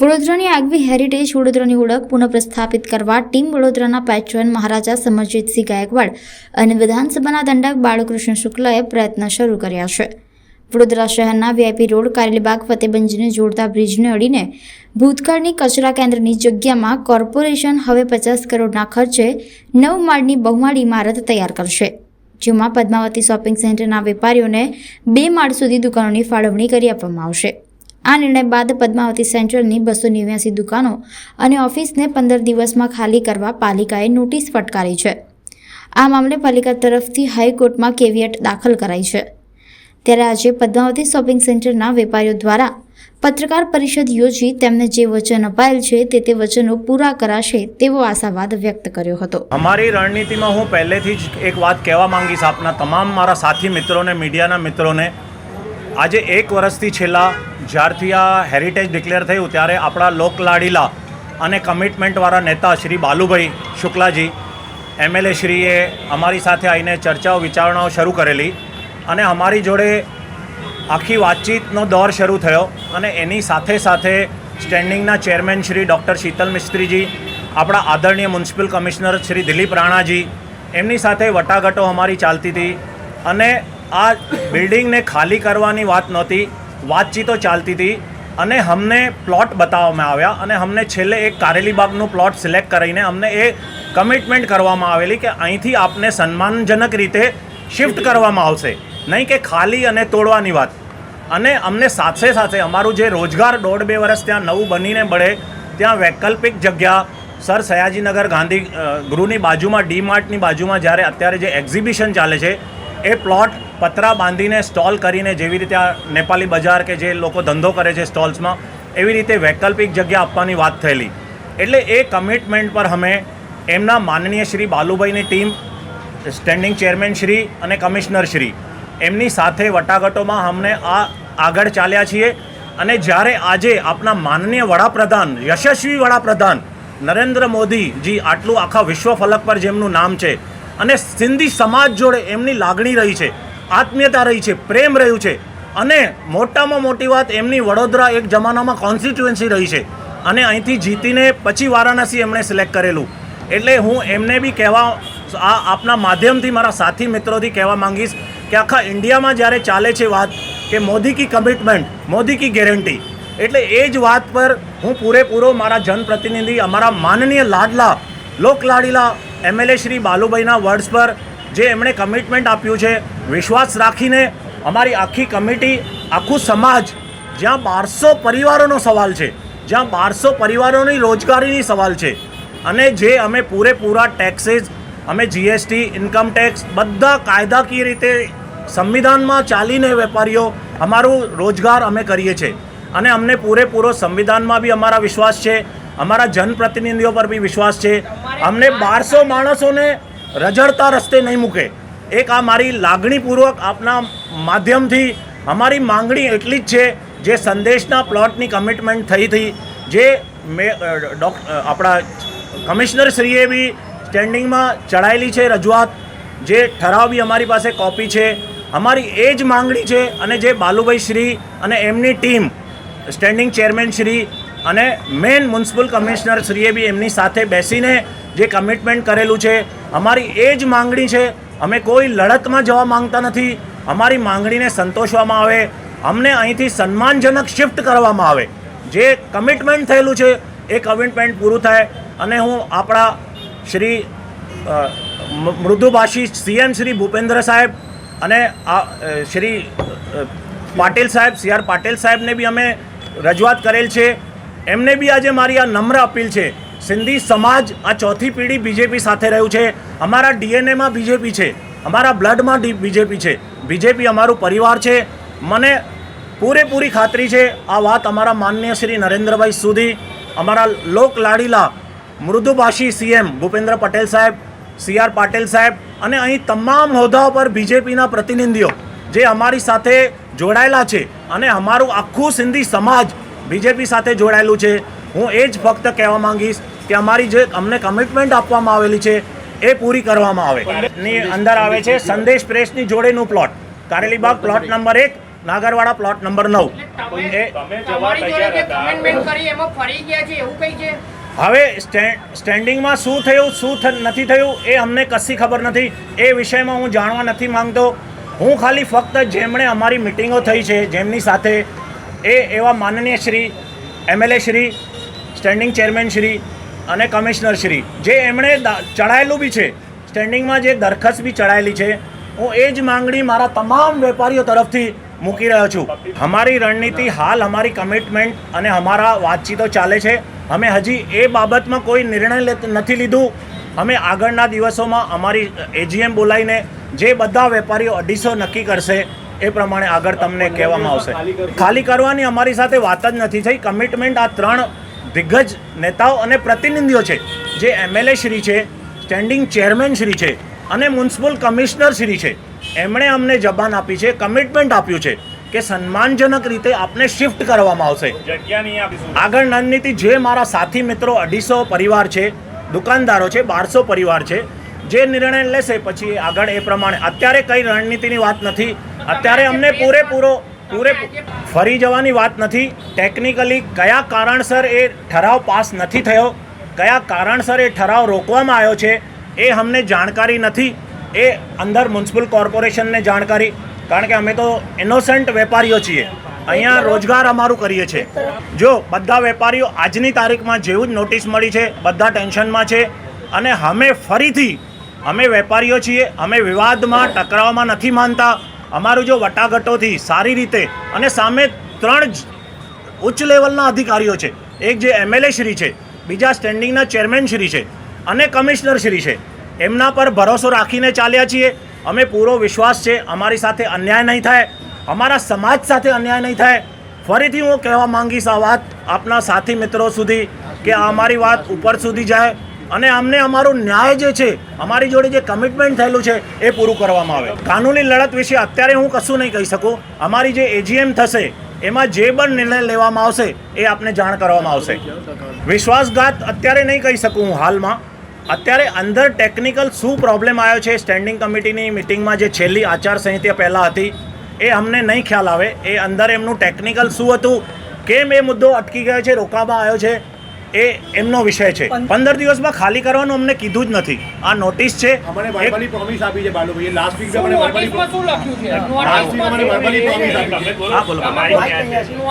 વડોદરાની આગવી હેરિટેજ વડોદરાની ઓળખ પુનઃપ્રસ્થાપિત કરવા ટીમ વડોદરાના પેટ્રોન મહારાજા સમરજીતસિંહ ગાયકવાડ અને વિધાનસભાના દંડક બાળકૃષ્ણ શુક્લએ પ્રયત્ન શરૂ કર્યા છે. વડોદરા શહેરના વીઆઈપી રોડ, કારેલીબાગ, ફતેબંજને જોડતા બ્રિજને અડીને ભૂતકાળની કચરા કેન્દ્રની જગ્યામાં કોર્પોરેશન હવે પચાસ કરોડના ખર્ચે નવ માળની બહુમાળી ઇમારત તૈયાર કરશે. જેમાં પદ્માવતી શોપિંગ સેન્ટરના વેપારીઓને બે માળ સુધી દુકાનોની ફાળવણી કરી આપવામાં આવશે. આ નિર્ણય બાદ પદ્માવતી સેન્ટ્રલની બસો નેવ્યાસી દુકાનો અને ઓફિસને પંદર દિવસમાં ખાલી કરવા પાલિકાએ નોટિસ ફટકારી છે. આ મામલે પાલિકા તરફથી હાઈકોર્ટમાં કેવિયટ દાખલ કરાઈ છે. ત્યારે આજે પદ્માવતી શોપિંગ સેન્ટરના વેપારીઓ દ્વારા પત્રકાર પરિષદ યોજી તેમને જે વચન અપાયેલ છે તે તે વચનો પૂરા કરાશે તેવો આશાવાદ વ્યક્ત કર્યો હતો. અમારી રણનીતિમાં હું પહેલેથી જ એક વાત કહેવા માંગીશ આપના તમામ મારા સાથી મિત્રોને, મીડિયાના મિત્રોને. આજે એક વર્ષથી છેલ્લા જ્યારથી આ હેરિટેજ ડિક્લેર થયું ત્યારે આપણા લોકલાડીલા અને કમિટમેન્ટવાળા નેતા શ્રી બાલુભાઈ શુક્લાજી એમએલએ શ્રીએ અમારી સાથે આવીને ચર્ચાઓ, વિચારણાઓ શરૂ કરેલી અને અમારી જોડે આખી વાતચીતનો દોર શરૂ થયો અને એની સાથે સાથે સ્ટેન્ડિંગના ચેરમેન શ્રી ડૉક્ટર શીતલ મિસ્ત્રીજી, આપણા આદરણીય મ્યુનિસિપલ કમિશનર શ્રી દિલીપ રાણાજી, એમની સાથે વટાઘટો અમારી ચાલતી હતી અને આ બિલ્ડિંગને ખાલી કરવાની વાત નહોતી, વાતચીતો ચાલતી હતી અને અમને પ્લોટ બતાવવામાં આવ્યા અને અમને છેલ્લે એક કારેલીબાગનું પ્લોટ સિલેક્ટ કરીને અમને એ કમિટમેન્ટ કરવામાં આવેલી કે અહીંથી આપને સન્માનજનક રીતે શિફ્ટ કરવામાં આવશે. નહીં કે ખાલી અને તોડવાની વાત. અને અમને સાથે સાથે અમારું જે રોજગાર દોઢ બે વર્ષ ત્યાં નવું બનીને મળે ત્યાં વૈકલ્પિક જગ્યા, સર સયાજીનગર ગાંધી ગૃહની બાજુમાં ડી માર્ટની બાજુમાં જ્યારે અત્યારે જે એક્ઝિબિશન ચાલે છે, એ પ્લોટ પતરા બાંધીને સ્ટોલ કરીને જેવી રીતે આ નેપાલી બજાર કે જે લોકો ધંધો કરે છે સ્ટોલ્સમાં, એવી રીતે વૈકલ્પિક જગ્યા આપવાની વાત થયેલી. એટલે એ કમિટમેન્ટ પર અમે એમના માનનીય શ્રી બાલુભાઈની ટીમ સ્ટેન્ડિંગ ચેરમેન શ્રી અને કમિશનર શ્રી, એમની સાથે વટાગટોમાં અમને આ આગળ ચાલ્યા છીએ. અને જ્યારે આજે આપણા માનનીય વડાપ્રધાન, યશસ્વી વડાપ્રધાન નરેન્દ્ર મોદીજી આટલું આખા વિશ્વ ફલક પર જેમનું નામ છે અને સિંધી સમાજ જોડે એમની લાગણી રહી છે, આત્મીયતા રહી છે, પ્રેમ રહ્યું છે અને મોટામાં મોટી વાત એમની વડોદરા એક જમાનામાં કોન્સ્ટિટ્યુએન્સી રહી છે અને અહીંથી જીતીને પછી વારાણસી એમણે સિલેક્ટ કરેલું. એટલે હું એમને બી કહેવા, આ આપના માધ્યમથી મારા સાથી મિત્રોથી કહેવા માંગીશ કે આખા ઇન્ડિયામાં જ્યારે ચાલે છે વાત કે મોદી કી કમિટમેન્ટ મોદી કી ગેરંટી એટલે એ જ વાત પર હું પૂરેપૂરો મારા જનપ્રતિનિધિ, અમારા માનનીય લાડલા લોકલાડીલા એમએલએ શ્રી બાલુભાઈના વર્ડ્સ પર જે એમણે કમિટમેન્ટ આપ્યું છે, વિશ્વાસ રાખીને અમારી આખી કમિટી, આખું સમાજ, જ્યાં બારસો પરિવારોનો સવાલ છે, જ્યાં બારસો પરિવારોની રોજગારીની સવાલ છે, અને જે અમે પૂરેપૂરા ટેક્સીસ અમે જીએસટી ઇન્કમ ટેક્સ બધા કાયદાકીય રીતે સંવિધાનમાં ચાલીને વેપારીઓ અમારું રોજગાર અમે કરીએ છીએ. અને અમને પૂરેપૂરો સંવિધાનમાં બી અમારા વિશ્વાસ છે અમારા જનપ્રતિનિધિઓ પર બી વિશ્વાસ છે. અમને બારસો માણસોને રજડતા રસ્તે નહીં મૂકે. એક આ મારી લાગણીપૂર્વક આપના માધ્યમથી અમારી માંગણી એટલી જ છે જે સંદેશના પ્લોટની કમિટમેન્ટ થઈ હતી જે મે અ, ડોક અ, આપણા કમિશનરશ્રીએ બી સ્ટેન્ડિંગમાં ચડાયેલી છે રજૂઆત જે ઠરાવ બી અમારી પાસે કોપી છે. અમારી એ જ માંગણી છે અને જે બાલુભાઈ શ્રી અને એમની ટીમ સ્ટેન્ડિંગ ચેરમેન શ્રી અને મેન મ્યુનિસિપલ કમિશનર શ્રીએ બી એમની સાથે બેસીને જે કમિટમેન્ટ કરેલું છે, અમારી એ જ માંગણી છે. અમે કોઈ લડતમાં જવા માંગતા નથી. અમારી માંગણીને સંતોષવામાં આવે. અમને અહીંથી સન્માનજનક શિફ્ટ કરવામાં આવે. જે કમિટમેન્ટ થયેલું છે, એ કમિટમેન્ટ પૂરું થાય. અને હું આપણા શ્રી મૃદુભાષી સીએમ શ્રી ભૂપેન્દ્ર સાહેબ અને આ શ્રી પાટેલ સાહેબ, સી આર પાટીલ સાહેબને બી અમે રજૂઆત કરેલ છે. એમને બી આજે મારી આ નમ્ર અપીલ છે. સિંધી સમાજ આ ચોથી પેઢી બીજેપી સાથે રહ્યું છે. અમારા ડીએનએમાં બીજેપી છે. અમારા બ્લડમાં બીજેપી છે. બીજેપી અમારું પરિવાર છે. મને પૂરેપૂરી ખાતરી છે. આ વાત અમારા માનનીય શ્રી નરેન્દ્રભાઈ સુધી, અમારા લોક લાડીલા મૃદુભાષી સીએમ ભૂપેન્દ્ર પટેલ સાહેબ, સી આર પાટેલ સાહેબ અને અહીં તમામ હોદ્દાઓ પર બીજેપીના પ્રતિનિધિઓ જે અમારી સાથે જોડાયેલા છે અને અમારું આખું સિંધી સમાજ બીજેપી સાથે જોડાયેલું છે. હું એ જ ફક્ત કહેવા માંગીશ કે અમારી જે અમને કમિટમેન્ટ આપવામાં આવેલી છે એ પૂરી કરવામાં આવે. ની અંદર આવે છે સંદેશ પ્રેસની જોડેનું પ્લોટ કારેલીબાગ પ્લોટ નંબર એક નાગરવાડા પ્લોટ નંબર નવ. એ હવે સ્ટેન્ડિંગમાં શું થયું, શું નથી થયું, એ અમને કશી ખબર નથી. એ વિષયમાં હું જાણવા નથી માંગતો. હું ખાલી ફક્ત જેમણે અમારી મિટિંગો થઈ છે, જેમની સાથે એ એવા માનનીય Shri MLA Shri standing chairman Shri અને કમિશનર શ્રી, જે એમણે ચડાયેલું બી છે. સ્ટેન્ડિંગમાં જે દરખાસ્ત બી ચડાયેલી છે. હું એ જ માંગણી મારા તમામ વેપારીઓ તરફથી મૂકી રહ્યો છું. અમારી રણનીતિ, હાલ અમારી કમિટમેન્ટ અને અમારા વાતચીતો ચાલે છે. અમે હજી એ બાબતમાં કોઈ નિર્ણય નથી લીધું. અમે આગળના દિવસોમાં અમારી એજીએમ બોલાવીને જે બધા વેપારીઓ અઢીસો નક્કી કરશે એ પ્રમાણે આગળ તમને કહેવામાં આવશે. ખાલી કરવાની અમારી સાથે વાત જ નથી થઈ. કમિટમેન્ટ આ ત્રણ દિગ્ગજ નેતાઓ અને પ્રતિનિધિઓ છે. જે એમએલએ શ્રી છે સ્ટેન્ડિંગ ચેરમેન શ્રી છે અને મ્યુનિસિપલ કમિશનર શ્રી છે. એમણે અમને જબાન આપી છે કમિટમેન્ટ આપ્યું છે કે સન્માનજનક રીતે આપને શિફ્ટ કરવામાં આવશે. આગળ રણનીતિ જે મારા સાથી મિત્રો અઢીસો પરિવાર છે દુકાનદારો છે બારસો પરિવાર છે જે નિર્ણય લેશે પછી આગળ એ પ્રમાણે. અત્યારે કઈ રણનીતિની વાત નથી. અત્યારે અમને પૂરેપૂરો પૂરે ફરી જવાની વાત નથી. ટેકનિકલી કયા કારણસર એ ઠરાવ પાસ નથી થયો કયા કારણસર એ ઠરાવ રોકવામાં આવ્યો છે એ અમને જાણકારી નથી. એ અંદર મ્યુનિસિપલ કોર્પોરેશનને જાણકારી કારણ કે અમે તો ઇનોસન્ટ વેપારીઓ છીએ. અહીંયા રોજગાર અમારું કરીએ છીએ. જો બધા વેપારીઓ આજની તારીખમાં જેવું જ નોટિસ મળી છે બધા ટેન્શનમાં છે અને અમે ફરીથી અમે વેપારીઓ છીએ અમે વિવાદમાં ટકરાવવામાં નથી માનતા. અમારું જો વટાઘટોથી સારી રીતે અને સામે ત્રણ જ ઉચ્ચ લેવલના અધિકારીઓ છે. એક જે એમએલએ શ્રી છે બીજા સ્ટેન્ડિંગના ચેરમેન શ્રી છે અને કમિશનર શ્રી છે. એમના પર ભરોસો રાખીને ચાલ્યા છીએ. અમે પૂરો વિશ્વાસ છે, અમારી સાથે અન્યાય નહીં થાય, અમારા સમાજ સાથે અન્યાય નહીં થાય. ફરીથી હું કહેવા માંગીશ આ વાત આપના સાથી મિત્રો સુધી કે અમારી વાત ઉપર સુધી જાય અને અમને અમારું ન્યાય જે છે, અમારી જોડે જે કમિટમેન્ટ થયેલું છે, એ પૂરું કરવામાં આવે. કાનૂની લડત વિશે અત્યારે હું કશું નહીં કહી શકું. અમારી જે એજીએમ થશે, એમાં જે પણ નિર્ણય લેવામાં આવશે, એ આપને જાણ કરવામાં આવશે. વિશ્વાસઘાત અત્યારે નહીં કહી શકું હું હાલમાં. અત્યારે અંદર ટેકનિકલ શું પ્રોબ્લેમ આવ્યો છે? સ્ટેન્ડિંગ કમિટીની મિટિંગમાં જે છેલ્લી આચારસંહિતા પહેલાં હતી એ અમને નહીં ખ્યાલ આવે. એ અંદર એમનું ટેકનિકલ શું હતું? કેમ એ મુદ્દો અટકી ગયો છે? રોકવામાં આવ્યો છે? એ એમનો વિષય છે. પંદર દિવસમાં ખાલી કરવાનું અમને કીધું જ નથી. આ નોટિસ છે. અમને પ્રોમિસ આપી છે બાલુભાઈ લાસ્ટ વીક અમને શું લખ્યું છે? લાસ્ટ વીક અમને વર્બલી પ્રોમિસ આપી છે. નોટિસમાં હા બોલો. તમારી